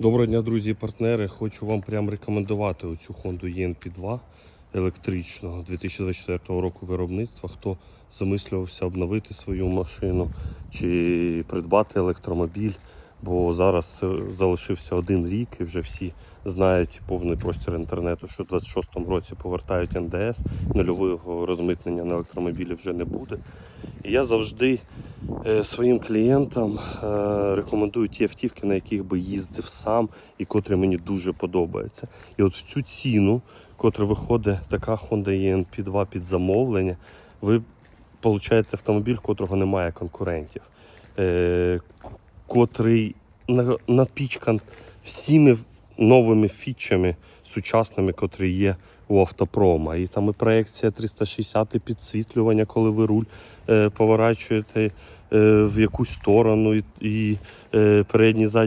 Доброго дня, друзі і партнери. Хочу вам прям рекомендувати оцю Honda ENP2 електричного 2024 року виробництва. Хто замислювався обновити свою машину чи придбати електромобіль, бо зараз залишився один рік і вже всі знають повний простір інтернету, що в 26-му році повертають НДС, нульового розмитнення на електромобілі вже не буде. І я завжди своїм клієнтам е, рекомендую ті автівки, на яких би їздив сам і котрі мені дуже подобаються. І от в цю ціну, котра виходить така Honda ENP2 під замовлення, ви получаєте автомобіль, котрого немає конкурентів, е, котрий на- напічкан всіми новими фічами сучасними, котрі є у автопрома. І там і проекція 360 і підсвітлювання, коли ви руль е, поворачуєте е, в якусь сторону, і, і е, передні задні